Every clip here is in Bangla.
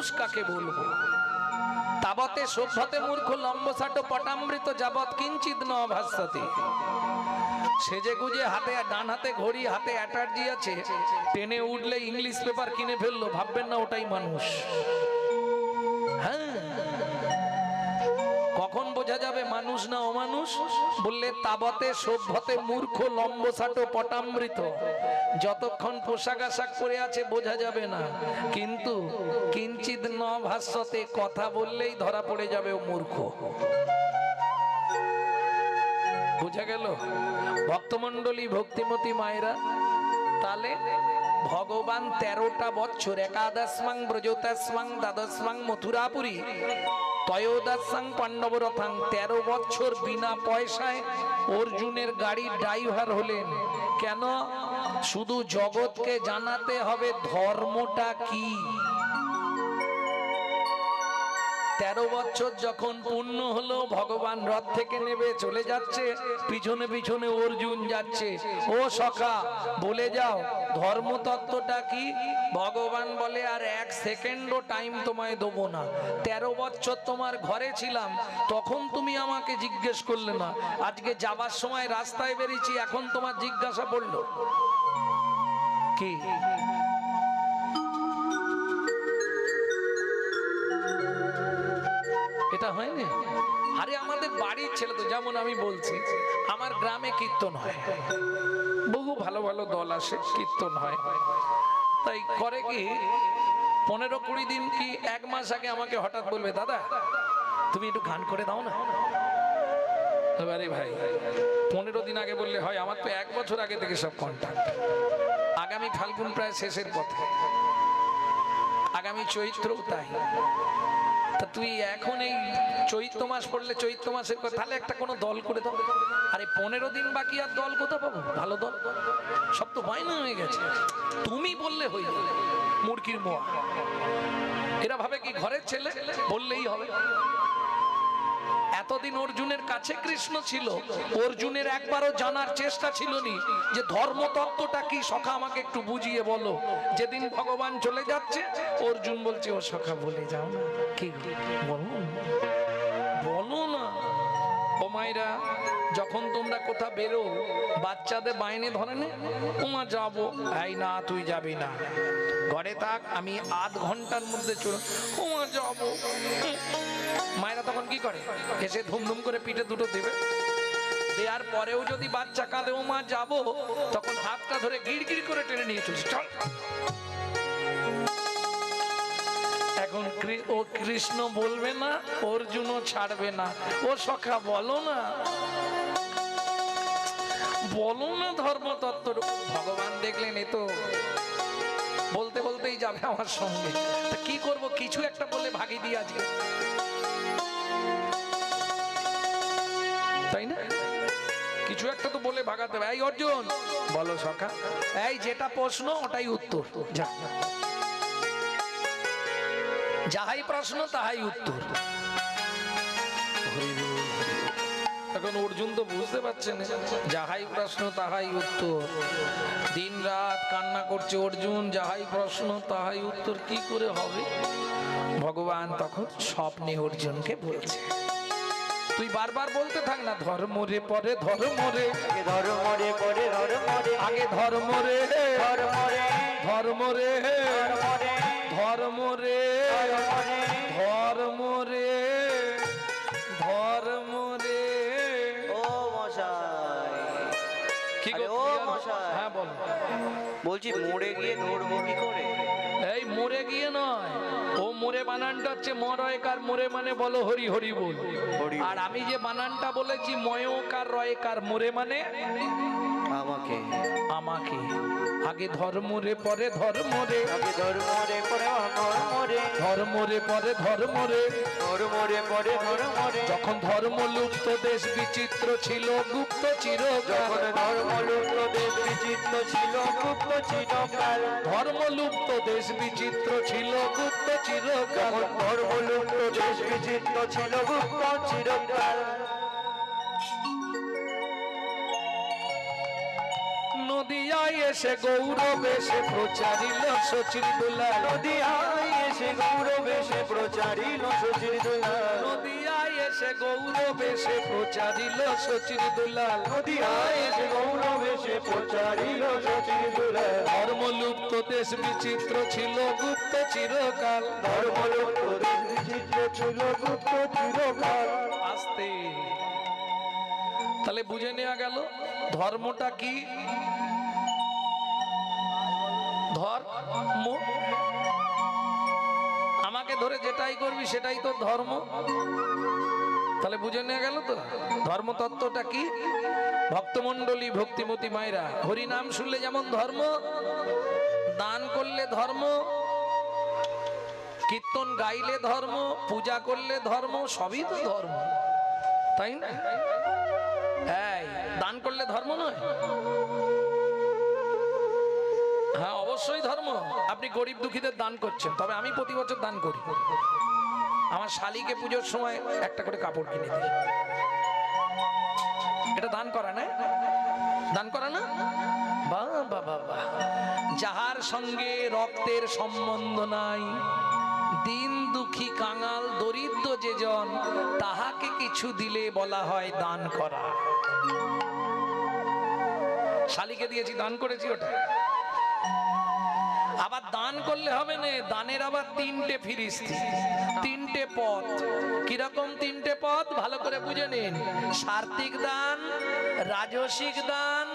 মানুষ কাকে বলব তাবতে সভ্যতে মূর্খ লম্বসাট পটামৃত যাবৎ কিঞ্চিত ন ভাস্যতে সেজে গুজে হাতে, ডান হাতে ঘড়ি হাতে অ্যাটার্জি আছে, টেনে উঠলে ইংলিশ পেপার কিনে ফেলল, ভাববেন না ওটাই মানুষ। মানুষ না অমানুষ বললে, তাবতে সভ্যতে মূর্খ, লম্বসাট, পটামৃত। যতক্ষণ পোশাক আশাক পরে আছে, বোঝা যাবে না। কিন্তু কিঞ্চিত ন ভাষ্যতে কথা বললেই ধরা পড়ে যাবে ও মূর্খ। বোঝা গেল? ভক্তমন্ডলী ভক্তিমতী মায়েরা, তালে ভগবান তেরোটা বছর ব্রজতাসমাং দ্বাদশমাং মথুরাপুরী তয়োদাসাং পাণ্ডবরথাং তেরো বছর বিনা পয়সায় অর্জুনের গাড়ির ড্রাইভার হলেন। কেন? শুধু জগৎকে জানাতে হবে ধর্মটা কি? তেরো বছর যখন পূর্ণ হলো, ভগবান রথ থেকে নেবে চলে যাচ্ছে, পিছনে পিছনে অর্জুন যাচ্ছে। ও সখা, বলে যাও, ধর্মতত্ত্বটা কি? ভগবান বলে, আর এক সেকেন্ডও টাইম তোমায় দেবো না। তেরো বছর তোমার ঘরে ছিলাম, তখন তুমি আমাকে জিজ্ঞেস করলে না। আজকে যাবার সময় রাস্তায় বেরিয়েছি, এখন তোমার জিজ্ঞাসা পড়ল। কি? আমি বলছি, আমার গ্রামে কীর্তন হয়। বহু ভালো ভালো দল আসে, কীর্তন হয়। তাই করে কি পনেরো কুড়ি দিন কি এক মাস আগে আমাকে হঠাৎ বলবে, দাদা, তুমি একটু গান করে দাও না? এবারে ভাই, পনেরো দিন আগে বললে, হয়, আমার তো এক বছর আগে থেকে সব কন্ট্যাক্ট আগামী ফাল্গুন প্রায় শেষের পথে। আগামী চৈত্রও তাই। তুই এখন এই চৈত্র মাস পড়লে চৈত্র মাসের তাহলে একটা কোনো দল করে দাও। আরে পনেরো দিন বাকি আর দল কোথা পাবো? ভালো দল। সব তো বাইনা হয়ে গেছে। তুমি বললে হয়ে যাবে, মুরগির মোয়া। এরা ভাবে কি ঘরের ছেলে? বললেই হবে। এতদিন অর্জুনের কাছে কৃষ্ণ ছিল, অর্জুনের একবারও জানার চেষ্টা ছিল নি যে ধর্মতত্ত্বটা কি, সখা আমাকে একটু বুঝিয়ে বলো। যেদিন ভগবান চলে যাচ্ছে, অর্জুন বলছে, ও সখা, বলে যাও না। কি বলো। বলো না। ও মাইরা যখন তোমরা কোথা বেরো, বাচ্চাদের বাইনে ধরে নে। উমা যাব। এই না, তুই যাবি না। ঘরে থাক, আমি আধ ঘণ্টার মধ্যে চল উমা যাব। মায়েরা তখন কি করে? এসে ধুমধুম করে পিঠে দুটো দেবে। দেওয়ার পরেও যদি বাচ্চা কাঁদে ও মা যাব। তখন হাতটা ধরে গিড় গিড় করে টেনে নিয়ে চলছে চল। এখন ও কৃষ্ণ বলবে না, অর্জুনও ছাড়বে না। ও সখা, বলো না। বলো না ধর্মতত্ত্ব ভগবান দেখলেন, এ তো বলতে বলতেই যাবে আমার সঙ্গে। কি করব? কিছু একটা বলে ভাগি দিয়ে আজকে। তাই না? কিছু একটা তো বলে ভাগাতে হবে। এই অর্জুন বলো সখা। এই যেটা প্রশ্ন ওটাই উত্তর। যাহাই প্রশ্ন তাহাই উত্তর। এখন অর্জুন তো বুঝতে পারছেন যাহাই প্রশ্ন তাহাই উত্তর। দিন রাত কান্না করছে অর্জুন যাহাই প্রশ্ন তাহাই উত্তর। কি করে হবে? ভগবান তখন স্বপ্নে অর্জুনকে বলছে। তুই বারবার বলতে থাক না ধর্ম রে পরে ধর্ম রে ধর্ম রে পরে ধর্ম রে আগে ধর্ম রে ধর্ম রে ধর্ম রে ধর্ম রে ধর্ম রে ধর্ম রে ও মশাই কি গো, ও মশাই। হ্যাঁ বল বলছি মরে গিয়ে ধরবো কি করে এই মরে গিয়ে নয় মোরে বানানটা হচ্ছে মরয়কার মোরে মানে বলো হরি হরি বল। আর আমি যে বানানটা বলেছি ময়কার রয়কার মোরে মানে? আমাকে। আমাকে। আগে ধর্ম রে পরে ধর্ম রে। আগে ধর্ম রে পরে ধর্ম ধর্ম রে পরে ধর্ম রে ধর্ম রে পরে ধর্ম রে যখন ধর্ম লুপ্ত দেশ বিচিত্র ছিল গুপ্ত চির যখন ধর্ম লুপ্ত দেশ বিচিত্র ছিল গুপ্ত ছিল কাল ধর্ম লুপ্ত দেশ বিচিত্র ছিল গুপ্ত চিরকাল। ধর্ম লুপ্ত দেশ বিচিত্র ছিল গুপ্ত চিরকাল। নদিয়ায় এসে গৌরব এসে প্রচারিল সচির দোলা নদিয়ায় এসে এসে গৌরবেশে প্রচারিল শচীর দুলাল। নদিয়ায় এসে গৌরবেশে প্রচারিল সচির দুলাল। নদিয়ায় এসে গৌরবেশে প্রচারিল শচীর দুলাল। ধর্মলুপ্ত দেশ বিচিত্র ছিল গুপ্ত চিরকাল। ধর্মলোক বিচিত্র ছিল গুপ্ত চিরকাল। আসতে। তাহলে বুঝে নেওয়া গেল ধর্মটা কি? ধর্ম ধরে যেটাই করবি সেটাই তো ধর্ম। তাহলে বুঝে নেওয়া গেল তো? ধর্মতত্ত্বটা কি? ভক্তমণ্ডলী ভক্তিমতী মায়েরা, হরি নাম শুনলে যেমন ধর্ম, দান করলে ধর্ম, কীর্তন গাইলে ধর্ম, পূজা করলে ধর্ম, সবই তো ধর্ম। তাই না? হ্যাঁ দান করলে ধর্ম নয়? হ্যাঁ অবশ্যই ধর্ম। আপনি গরিব দুঃখীদের দান করছেন, তবে আমি প্রতি বছর দান করি। আমার শালিকে পুজোর সময় একটা করে কাপড় কিনে দিই। এটা দান করা না? দান করা না? বাহ বাহ যাহার সঙ্গে রক্তের সম্বন্ধ নাই, দিন দুঃখী, কাঙাল, দরিদ্র যেজন তাহাকে কিছু দিলে বলা হয় দান করা। শালিকে দিয়েছি, দান করেছি ওটা। দান করলে হবে না, দানের আবার তিনটে ফিরিস্তি, তিনটে পথ। কীরকম তিনটে পথ? ভালো করে বুঝে নিন। সার্থিক দান, রাজসিক দান,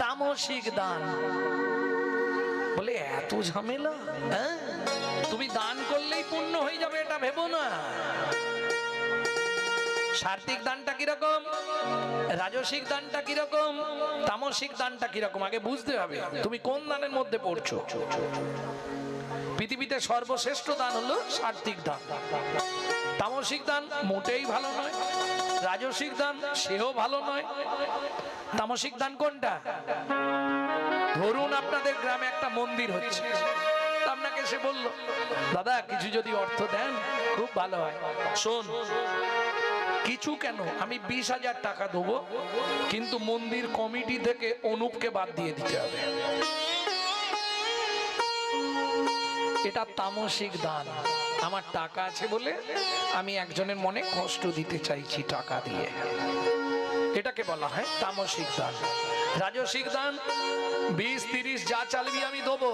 তামসিক দান। বলে, এত ঝামেলা? হ্যাঁ? তুমি দান করলেই পূর্ণ হয়ে যাবে, এটা ভেবো না। সার্থিক দানটা কীরকম? রাজসিক দানটা কীরকম? তামসিক দানটা কীরকম? আগে বুঝতে হবে, তুমি কোন দানের মধ্যে পড়ছো? পৃথিবীতে সর্বশ্রেষ্ঠ দান হলো সার্থিক দান। তামসিক দান মোটেই ভালো নয়, রাজসিক দান সেও ভালো নয়। তামসিক দান কোনটা? ধরুন আপনাদের গ্রামে একটা মন্দির হচ্ছে, আপনাকে সে বলল, দাদা, কিছু যদি অর্থ দেন, খুব ভালো হয়। শোন, কিছু কেন? আমি বিশ হাজার টাকা দেবো, কিন্তু মন্দির কমিটি থেকে অনুপকে বাদ দিয়ে দিতে হবে। এটা তামসিক দান। আমার টাকা আছে বলে আমি একজনের মনে কষ্ট দিতে চাইছি টাকা দিয়ে। এটাকে বলা হয় তামসিক দান। রাজসিক দান, বিশ, তিরিশ, যা চালবি আমি দেবো।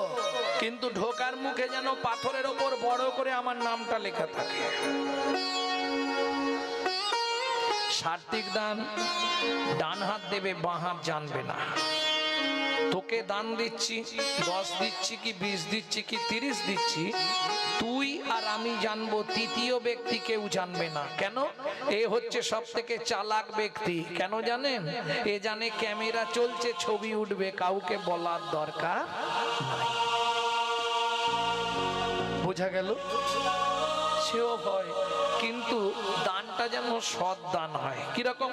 কিন্তু ঢোকার মুখে যেন পাথরের ওপর বড় করে আমার নামটা লেখা থাকে। সার্থিক দান, ডান হাত দেবে, বাঁ হাত জানবে না। তোকে দান দিচ্ছি, দশ দিচ্ছি কি বিশ দিচ্ছি কি তিরিশ দিচ্ছি, তুই আর আমি জানব তৃতীয় ব্যক্তি কেউ জানবে না। কেন? এ হচ্ছে সব থেকে চালাক ব্যক্তি। কেন জানেন? এ জানে ক্যামেরা চলছে, ছবি উঠবে, কাউকে বলার দরকার বোঝা গেল? সেও ভয়। কিন্তু দানটা যেন সৎ দান হয় কিরকম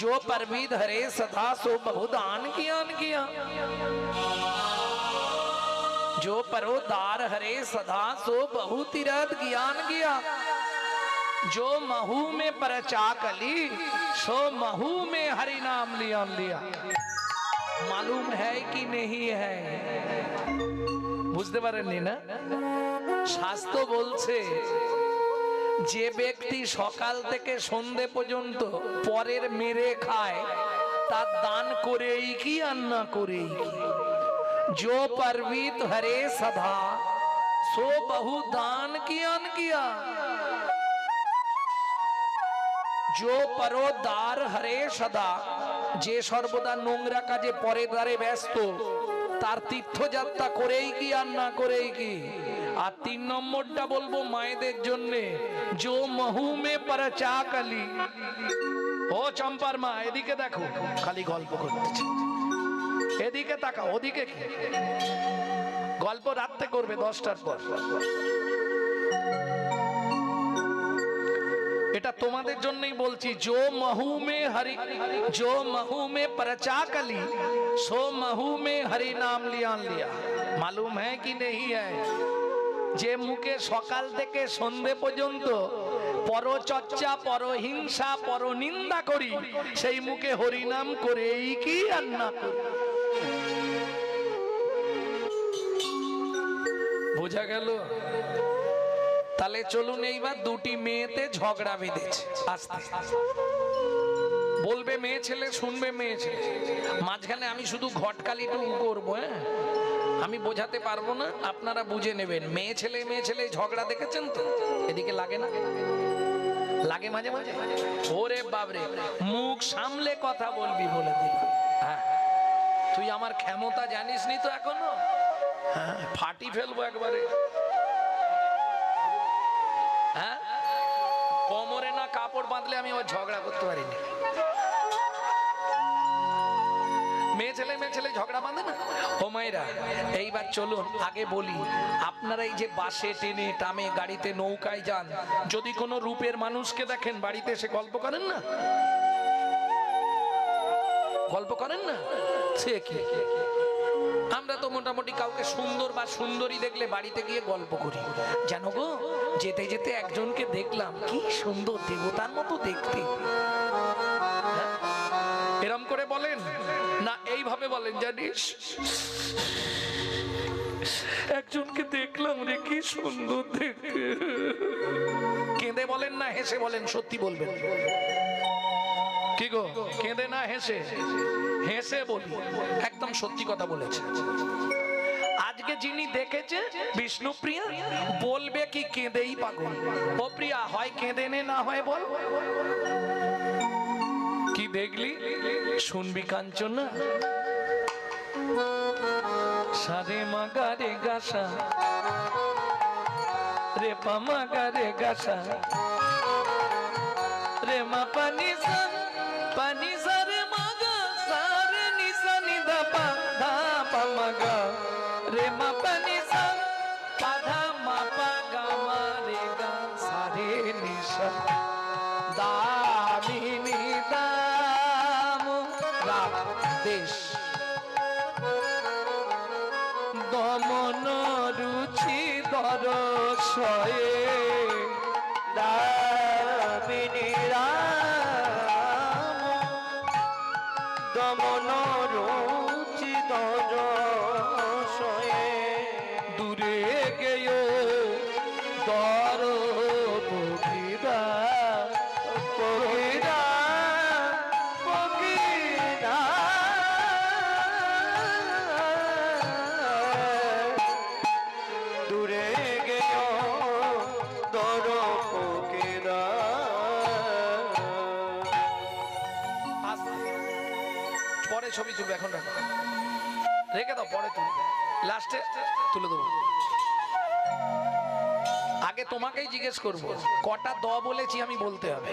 जो परमीद हरे सदा सो बहु दान कियान किया जो परोदार हरे सदा सो बहु तीरथ ज्ञान किया जो महू में परचा कली सो महू में हरि नाम लिया लिया मालूम है कि नहीं है বুঝতে পারেননি না শাস্ত্র বলছে যে ব্যক্তি সকাল থেকে সন্ধে পর্যন্ত পরের মেরে খায় তার দান করেই কি আর না করেই কি जो परवीत हरे सदा सो बहु दान कियान किया जो পরোদার হরে সদা যে সর্বদা নোংরা কাজে পরে দ্বারে ব্যস্ত তার তীর্থযাত্রা করেই কি আর না করেই কি আর তিন নম্বরটা বলবো মায়েদের জন্য জো মহুমে পারা চা কালি ও চম্পার মা এদিকে দেখো খালি গল্প করতেছে এদিকে তাকা ওদিকে কি গল্প রাত্রে করবে দশটার পর এটা তোমাদের জন্যই বলছি জো महू में हरि जो महू में परचा कली सो महू में हरि नाम लिया लिया मालूम है कि नहीं है যে মুখে সকাল থেকে সন্ধে পর্যন্ত পরচর্চা, পরহিংসা, পরনিন্দা করি, সেই মুখে হরিনাম করেই কি আর না বোঝা গেল? তাহলে চলুন এইবার দুটি মেয়েতে ঝগড়া বেঁধেছে, আস্তে। বলবে মেয়ে ছেলে, শুনবে মেয়ে ছেলে। মাঝখানে আমি শুধু ঘটকালিটুকু করব হ্যাঁ? আমি বোঝাতে পারব না, আপনারা বুঝে নেবেন। মেয়ে ছেলে মেয়ে ছেলে, ঝগড়া দেখেছেন তো? এদিকে লাগে না? লাগে মাঝে মাঝে? ওরে বাবরে মুখ সামলে কথা বলবি বলে দিলাম। হ্যাঁ তুই আমার ক্ষমতা জানিস নি তো এখনও? হ্যাঁ ফাটি ফেলব একবারে। হ্যাঁ? কোমরে না কাপড় বাঁধলে আমি আবার ঝগড়া করতে পারিনি। মেয়ে ছেলে মেয়ে ছেলে, ঝগড়া বাঁধে না ও মায়েরা, এইবার চলুন, আগে বলি, আপনারা এই যে বাসে, ট্রেনে টামে গাড়িতে, নৌকায় যান, যদি কোনো রূপের মানুষকে দেখেন, বাড়িতে এসে গল্প করেন না? গল্প করেন না? সে কি? আমরা তো মোটামুটি কাউকে সুন্দর বা সুন্দরী দেখলে বাড়িতে গিয়ে গল্প করি। জানো গো, যেতে যেতে একজনকে দেখলাম, কি সুন্দর দেবতার মতো দেখতে। হ্যাঁ? এরম করে বলেন। এইভাবে বলেন, জানিস? একজনকে দেখলাম রে, কি সুন্দর দেখতে। কেঁদে বলেন না, হেসে বলেন, সত্যি বলবেন। কি গো, কেঁদে না, হেসে? হেসে বলি, একদম সত্যি কথা বলেছে। আজকে যিনি দেখেছে বিষ্ণুপ্রিয়া বলবে কি কেঁদেই পাগল। ও প্রিয়া, হয় কেঁদে নে, না হয় বল। দেখলি? শুনবি কাঞ্চনা? সারে মাগা রে গাসা রে পামা গা রে গাসা রে মা পানি ছবি তুলবে এখন রাখো। রেখে দাও পরে তুলবে। লাস্টে তুলে দেবো। আগে তোমাকেই জিজ্ঞেস করব কটা দ বলেছি আমি বলতে হবে।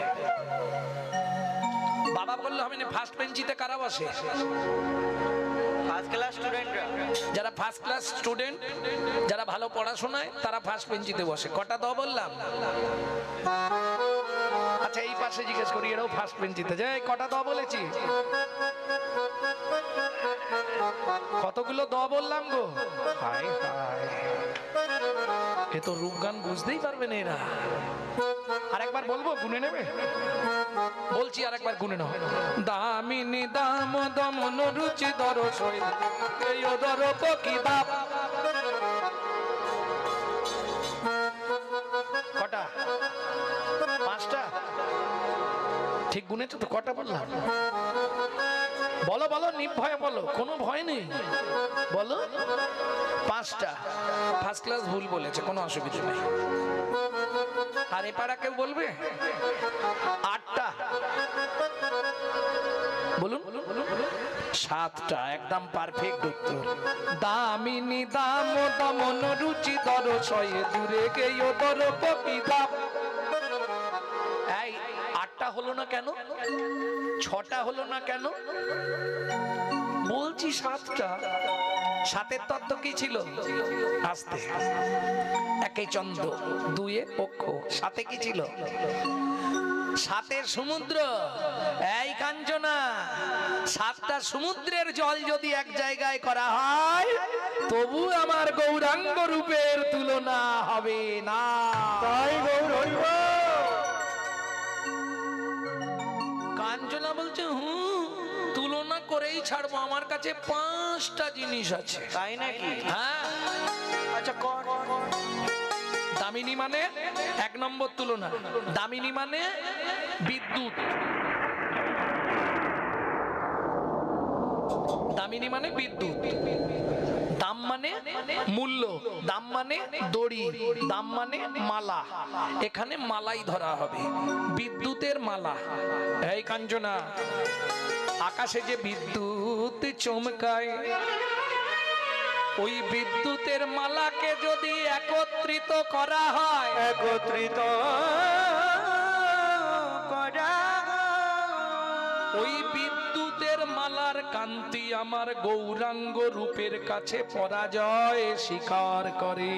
বাবা বলল আমি ফার্স্ট বেঞ্চিতে কারা বসে? ফার্স্ট ক্লাস স্টুডেন্টরা যারা ফার্স্ট ক্লাস স্টুডেন্ট যারা ভালো পড়াশোনায় তারা ফার্স্ট বেঞ্চিতে বসে। কটা দ বললাম? আচ্ছা এই পাশে জিজ্ঞেস করি এরাও ফার্স্ট বেঞ্চিতে যে কটা দ বলেছি? কতগুলো দ বললাম গো। হায় হায়। এ তো রূপগান বুঝতেই পারবে না এরা। আরেকবার বলব গুনে নেবে? বলছি আরেকবার গুনে নাও। দামিনী দাম দমন রুচি দর সই দর পকি বাপ। কটা? পাঁচটা? ঠিক গুনেছো তো কটা বললাম? বলো বলো নির্ভয়ে বলো কোনো ভয় নেই। বলো পাঁচটা। ফার্স্ট ক্লাস ভুল বলেছে কোনো অসুবিধা নেই। আর এপাড়া কেউ বলবে? আটটা। বলুন। সাতটা একদম পারফেক্ট উত্তর। দামিনী দাম দমন রুচি দর শয়ে দূরে গেও দর দাম এই আটটা হলো না কেন? ছটা হলো না কেন? বলছি সাতটা। সাতের তত্ত্ব কি ছিল? আস্তে। একে চন্দ্র দুয়ে পক্ষ সাথে কি ছিল? সাতের সমুদ্র এই কাঞ্চনা। সাতটা সমুদ্রের জল যদি এক জায়গায় করা হয় তবু আমার গৌরাঙ্গ রূপের তুলনা হবে না। তাই গৌর ছাড়বো আমার কাছে পাঁচটা জিনিস আছে। তাই নাকি? হ্যাঁ। আচ্ছা কর দামিনী মানে এক নম্বর তুলনা। দামিনী মানে বিদ্যুৎ। দামিনী মানে বিদ্যুৎ। দাম মানে মূল্য দাম মানে দড়ি দাম মানে মালা। এখানে মালাই ধরা হবে বিদ্যুতের মালা। এই কাঞ্চনা আকাশে যে বিদ্যুৎ চমকায় ওই বিদ্যুতের মালাকে যদি একত্রিত করা হয় একত্রিত করা ওই মালার কান্তি আমার গৌরাঙ্গ রূপের কাছে পরাজয় স্বীকার করে।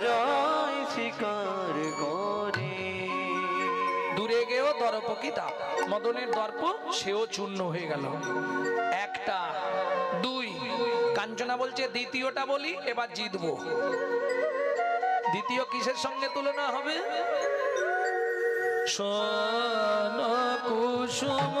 যায় শিকার করে। দূরে গেও দর্পকিতা মদনের দর্প সেও চূর্ণ হয়ে গেল। একটা দুই কাঞ্চনা বলছে দ্বিতীয়টা বলি এবার জিতবো। দ্বিতীয় কিসের সঙ্গে তুলনা হবে? শোন কুসুম।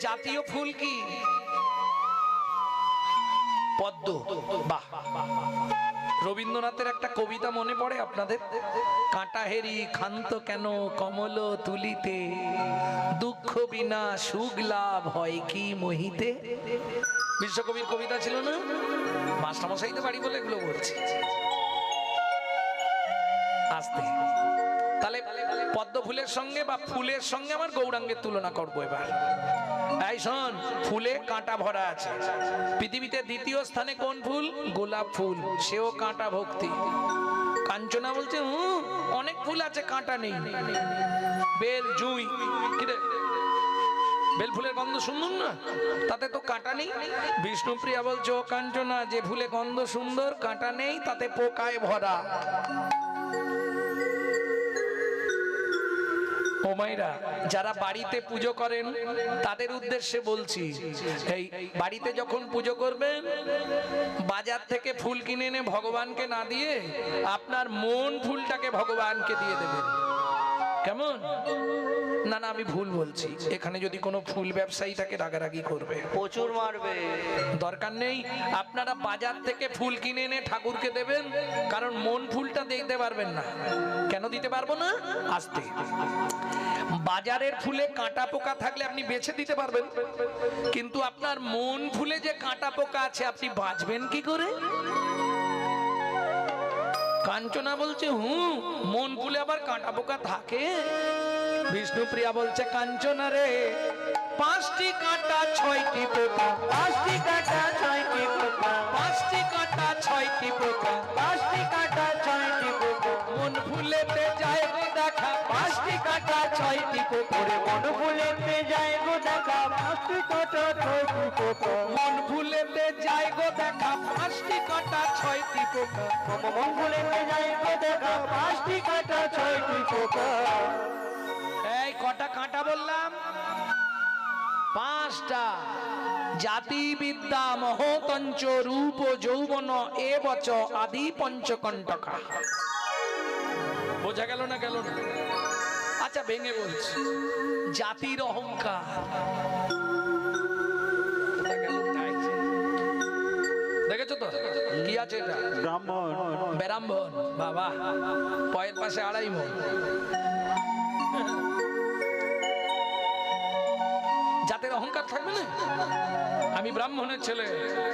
জাতীয় ফুল কি? পদ্ম। বাহ। রবীন্দ্রনাথের একটা কবিতা মনে পড়ে আপনাদের? কাঁটাহেরি ক্ষান্ত কেন কমল তুলিতে? দুঃখ বিনা সুখ লাভ হয় কি মহিতে? বিশ্বকবির কবিতা ছিল না? মাস্টারমশাই তো বাড়ি বলে এগুলো বলছি। আসতে। পদ্ম ফুলের সঙ্গে বা ফুলের সঙ্গে আমার গৌরাঙ্গের তুলনা করব এবার। এই শোন, ফুলে কাঁটা ভরা আছে। পৃথিবীতে দ্বিতীয় স্থানে কোন ফুল? গোলাপ ফুল। সেও কাঁটা ভক্তি। কাঞ্চনা বলছে হুম অনেক ফুল আছে, কাঁটা নেই। বেল, জুই। কিরে বেল ফুলের গন্ধ সুন্দর না? তাতে তো কাঁটা নেই। বিষ্ণুপ্রিয়া বলছে, ও কাঞ্চনা, যে ফুলে গন্ধ সুন্দর, কাঁটা নেই, তাতে পোকায় ভরা। ও মাইরা যারা বাড়িতে পুজো করেন তাদের উদ্দেশ্যে বলছি এই বাড়িতে যখন পুজো করবেন বাজার থেকে ফুল কিনে এনে ভগবানকে না দিয়ে আপনার মন ফুলটাকে ভগবানকে দিয়ে দেবেন। কেমন? না না আমি ভুল বলছি। এখানে যদি কোনো ফুল ব্যবসায়ী থাকে রাগারাগি করবে। প্রচুর মারবে। দরকার নেই আপনারা বাজার থেকে ফুল কিনে এনে ঠাকুরকে দেবেন কারণ মন ফুলটা দেখতে পারবেন না। কেন দিতে পারব না? আসতে। বাজারের ফুলে কাঁটা পোকা থাকলে আপনি বেছে দিতে পারবেন। কিন্তু আপনার মন ফুলে যে কাঁটা পোকা আছে আপনি বাঁচবেন কি করে? কাঞ্চনা বলছে হুম মন ফুলে আবার কাঁটা পোকা থাকে। বিষ্ণুপ্রিয়া বলছে কাঞ্চনা রে পাঁচটি কাঁটা ছয়টি পোকা। পাঁচটি কাঁটা ছয়টি পোকা। পাঁচটি কাঁটা ছয়টি পোকা। পোকরে মন ফুলেতে যায় দেখা। পাঁচটি কাটা ছয়টি পোকা। মন ফুলেতে যায় দেখা। পাঁচটি কাঁটা ছয়টি পোকা। এই, কটা কাঁটা বললাম? পাঁচটা। জাতি বিদ্যা মহতঞ্চ রূপ যৌবন এ বচ আদি পঞ্চকণ্টকা। বোঝা গেল না গেল না? আচ্ছা ভেঙে বলছি জাতির অহংকার। দেখেছ তো? কি আছে এটা? ব্রাহ্মণ। ব্রাহ্মণ বাবা। পয়ের পাশে আড়াই মন। জাতের অহংকার থাকবে না? আমি ব্রাহ্মণের ছেলে।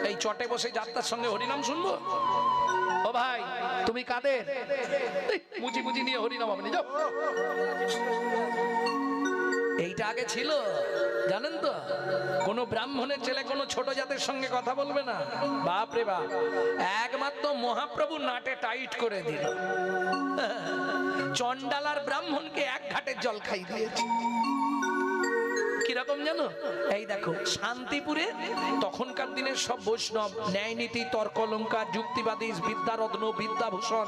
এই চটে বসে যাত্রার সঙ্গে হরিনাম শুনব? ও ভাই তুমি কাদের এই, মুচি মুচি নিয়ে হরিনাম আপনি যাও। এইটা আগে ছিল জানেন তো? কোন ব্রাহ্মণের ছেলে কোন ছোট জাতের সঙ্গে কথা বলবে না। বাপ রে বাপ একমাত্র মহাপ্রভু নাটে টাইট করে দিল। চন্ডালার ব্রাহ্মণকে এক ঘাটের জল খাই দিয়েছে। কীরকম জানো? এই দেখো, শান্তিপুরে তখনকার দিনের সব বৈষ্ণব, ন্যায় নীতি তর্কলঙ্কার যুক্তিবাদী, বিদ্যারত্ন, বিদ্যাভূষণ,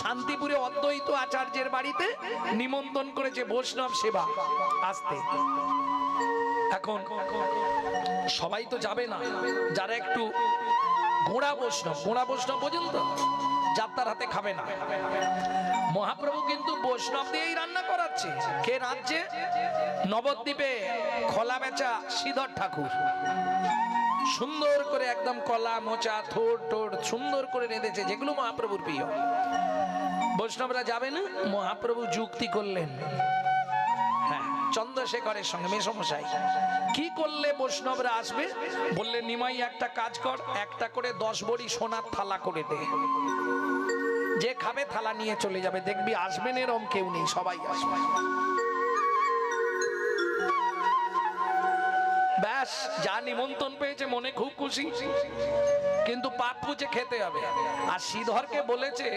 শান্তিপুরে অদ্বৈত আচার্যের বাড়িতে নিমন্ত্রণ করেছে বৈষ্ণব সেবা, আসতে। এখন সবাই তো যাবে না, যারা একটু গোড়া বৈষ্ণব গোড়া বৈষ্ণব পর্যন্ত। যাত্রার হাতে খাবে না। মহাপ্রভু কিন্তু বৈষ্ণব দিয়েই রান্না করাচ্ছে। কে রাজ্যে নবদ্বীপে খোলা বেচা শ্রীধর ঠাকুর। সুন্দর করে একদম কলা, মোচা থোর টোর সুন্দর করে রেঁধেছে, যেগুলো মহাপ্রভুর প্রিয়। বৈষ্ণবরা যাবেন মহাপ্রভু যুক্তি করলেন। চন্দ্রশেখরের সঙ্গে, মেসমশাই। কি করলে বৈষ্ণবরা আসবে? বললে, নিমাই, একটা কাজ কর, একটা করে দশ বড়ি সোনার থালা করে দে। যে খাবে, থালা নিয়ে চলে যাবে। দেখবি আসবেন এরম কেউ নেই, সবাই আসবে। ব্যাস, যা নিমন্ত্রণ পেয়েছে, মনে খুব খুশি। কিন্তু পাপ পুজে খেতে হবে। আর শ্রীধরকে বলেছে,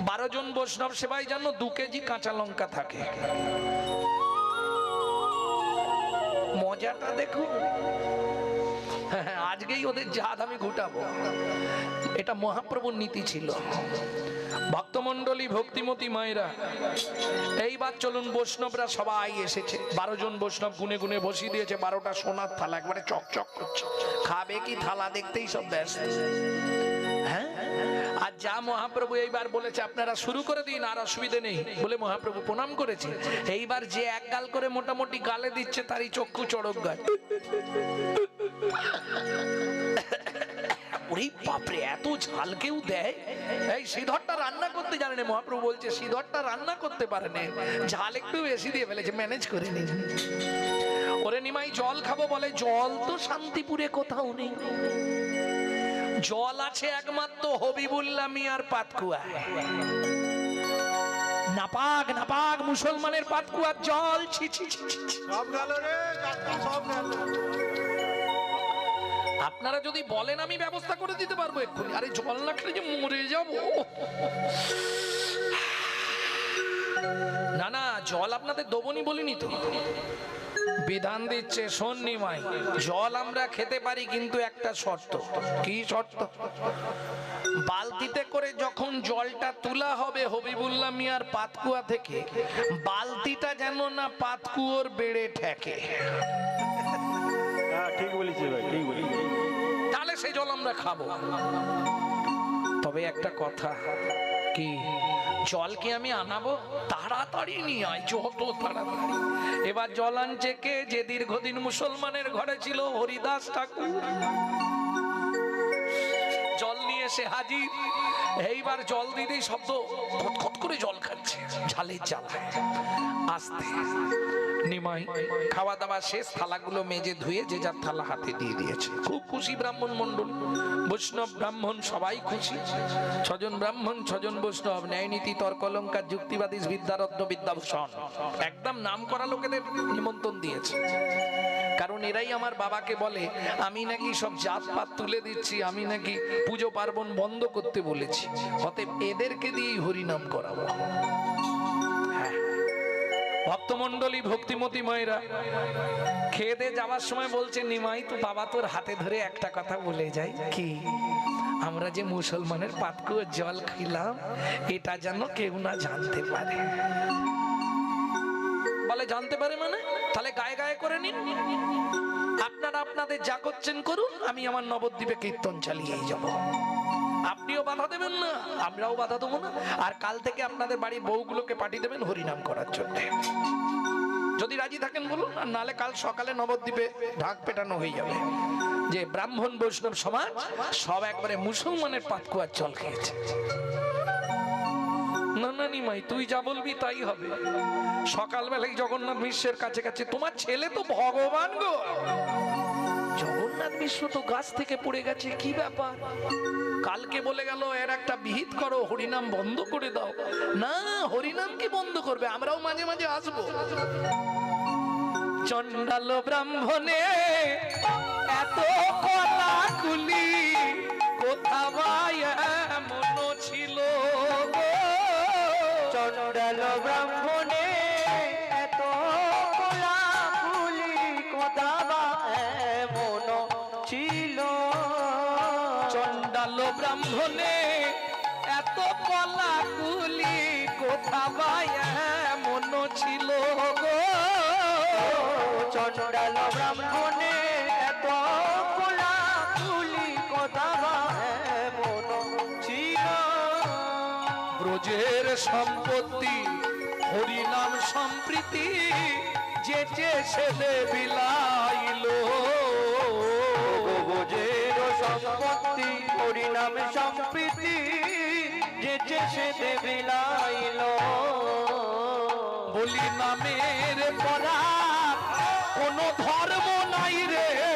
বারো জন বৈষ্ণব সেবাই যেন দু কেজি কাঁচা লঙ্কা থাকে। মজাটা দেখুন হ্যাঁ, আজকেই ওদের জাত আমি ঘুটাবো এটা মহাপ্রভুর নীতি ছিল। ভক্তমন্ডলী ভক্তিমতী মায়েরা এইবার চলুন বৈষ্ণবরা সবাই এসেছে। বারো জন বৈষ্ণব গুনে গুনে বসিয়ে দিয়েছে বারোটা সোনার থালা একবারে চকচক করছে। খাবে কি থালা দেখতেই সব ব্যস্ত। আর যা মহাপ্রভু এইবার বলেছে, আপনারা শুরু করে দিন, আর অসুবিধে নেই, বলে মহাপ্রভু প্রণাম করেছে। এইবার যে এক গাল করে মোটামুটি গালে দিচ্ছে, তারই চক্ষু চড়ক গাছ। বাপরে, এত ঝাল কেউ দেয়? রান্না করতে মহাপ্রভু বলছে রান্না করতে ঝাল একটু বেশি দিয়ে ফেলেছে ম্যানেজ করে ওরে নিমাই, জল খাব বলে, জল তো শান্তিপুরে কোথাও নেই। জল আছে একমাত্র হবিবুল্লাহ মিয়ার পাতকুয়া। নাপাক নাপাক মুসলমানের পাতকুয়ার জল ছি ছি ছি ছি, ছি। সব গেল রে যাত্রা সব গেল। আপনারা যদি বলেন আমি ব্যবস্থা করে দিতে পারব এক্ষুনি। আরে জল না খেলে যে মরে যাব। না না জল আপনাদের দেবনি বলিনি তো। বিধান দিচ্ছে শোন নিমাই জল আমরা খেতে পারি কিন্তু একটা শর্ত। কি শর্ত? বালতিতে করে যখন জলটা তোলা হবে হবিবুল্লাহ মিয়ার পাতকুয়া থেকে বালতিটা যেন না পাতকুয়োর বেড়ে ঠেকে। হ্যাঁ ঠিক বলেছি ভাই ঠিক বলেছি তাহলে সেই জল আমরা খাব। তবে একটা কথা কি? জল কি আমি আনাবো, তাড়াতাড়ি নিয়ে আয়, যত তাড়াতাড়ি। এবার জল আনছে কে যে দীর্ঘদিন মুসলমানের ঘরে ছিল? হরিদাস ঠাকুর। জল নিয়ে এসে হাজির। এইবার জল দিতেই শব্দ, খটখট করে জল খাচ্ছে, ঝালের জ্বালায়। আস্তে নিমাই খাওয়া দাওয়া শেষ, থালাগুলো মেজে ধুয়ে যে যার থালা হাতে দিয়ে দিয়েছে। খুব খুশি ব্রাহ্মণ মণ্ডল। বৈষ্ণব ব্রাহ্মণ সবাই খুশি। ছজন ব্রাহ্মণ, ছজন বৈষ্ণব। ন্যায় নীতি তর্কলঙ্কার যুক্তিবাদী, বিদ্যারত্ন, বিদ্যাভূষণ। একদম নাম করা লোকেদের নিমন্ত্রণ দিয়েছে। কারণ এরাই আমার বাবাকে বলে, আমি নাকি সব জাতপাত তুলে দিচ্ছি, আমি নাকি পুজো পার্বণ বন্ধ করতে বলেছি। অতএব এদেরকে দিয়েই হরিনাম করাবো। ভক্তমন্ডলী ভক্তিমতী মায়েরা খেয়ে যাওয়ার সময় বলছে, নিমাই তো বাবা, তোর হাতে ধরে একটা কথা বলে যাই কি? আমরা যে মুসলমানের পাতকুয়ো জল খেলাম এটা যেন কেউ না জানতে পারে। বলে, জানতে পারে মানে? তাহলে গায়ে গায়ে করে নিন। আপনারা আপনাদের যা করছেন করুন, আমি আমার নবদ্বীপে কীর্তন চালিয়েই যাব। আপনিও বাধা দেবেন না, আমরাও বাধা দেবো না। আর কাল থেকে আপনাদের বাড়ির বউগুলোকে পাঠিয়ে দেবেন হরিনাম করার জন্য। যদি রাজি থাকেন বলুন, আর নালে কাল সকালে নবদ্বীপে ঢাক পেটানো হয়ে যাবে। যে ব্রাহ্মণ বৈষ্ণব সমাজ, সব একবারে মুসলমানের পাতকুয়ার জল খেয়েছে। না না তুই যা বলবি তাই হবে। সকালবেলায় জগন্নাথ মিশ্রের কাছে কাছে, তোমার ছেলে তো ভগবান গো। জগন্নাথ মিশ্র তো গাছ থেকে পড়ে গেছে, কি ব্যাপার? কালকে বলে গেল, এর একটা বিহিত করো, হরিনাম বন্ধ করে দাও। না, হরিনাম কি বন্ধ করবে? আমরাও মাঝে মাঝে আসব। চন্ডাল ব্রাহ্মণে এত কলা কুলি কোথা হরিনাম সম্প্রীতি যেচে ছেলে বিলাইল। গোবজের সম্পত্তি হরিনাম সম্প্রীতি, যে যে সে দেবিলাইল বলি নামের পরা কোন ধর্ম নাই রে।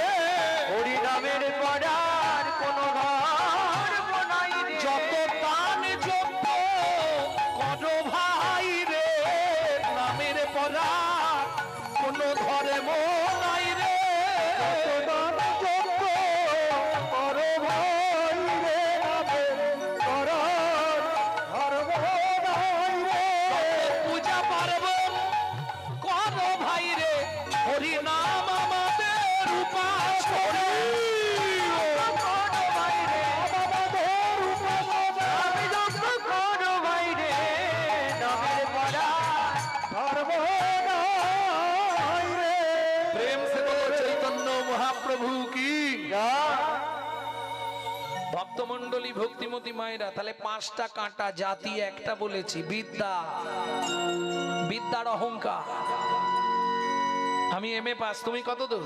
পাঁচটা কাঁটা জাতি একটা বলেছি, বিদ্যা। বিদ্যার অহংকার। আমি এম এ পাস তুমি কত দূর?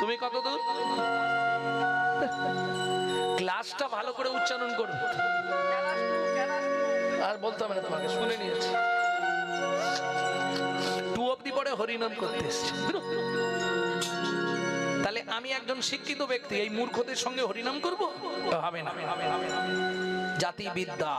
তুমি কত দূর? ক্লাসটা ভালো করে উচ্চারণ করবে। আর বলতে হবে না তোমাকে, শুনে নিয়েছি। টু অব্দি পরে হরিনাম করতে তাহলে আমি একজন শিক্ষিত ব্যক্তি, এই মূর্খদের সঙ্গে হরিনাম করব? হবে না। জাতি বিদ্যা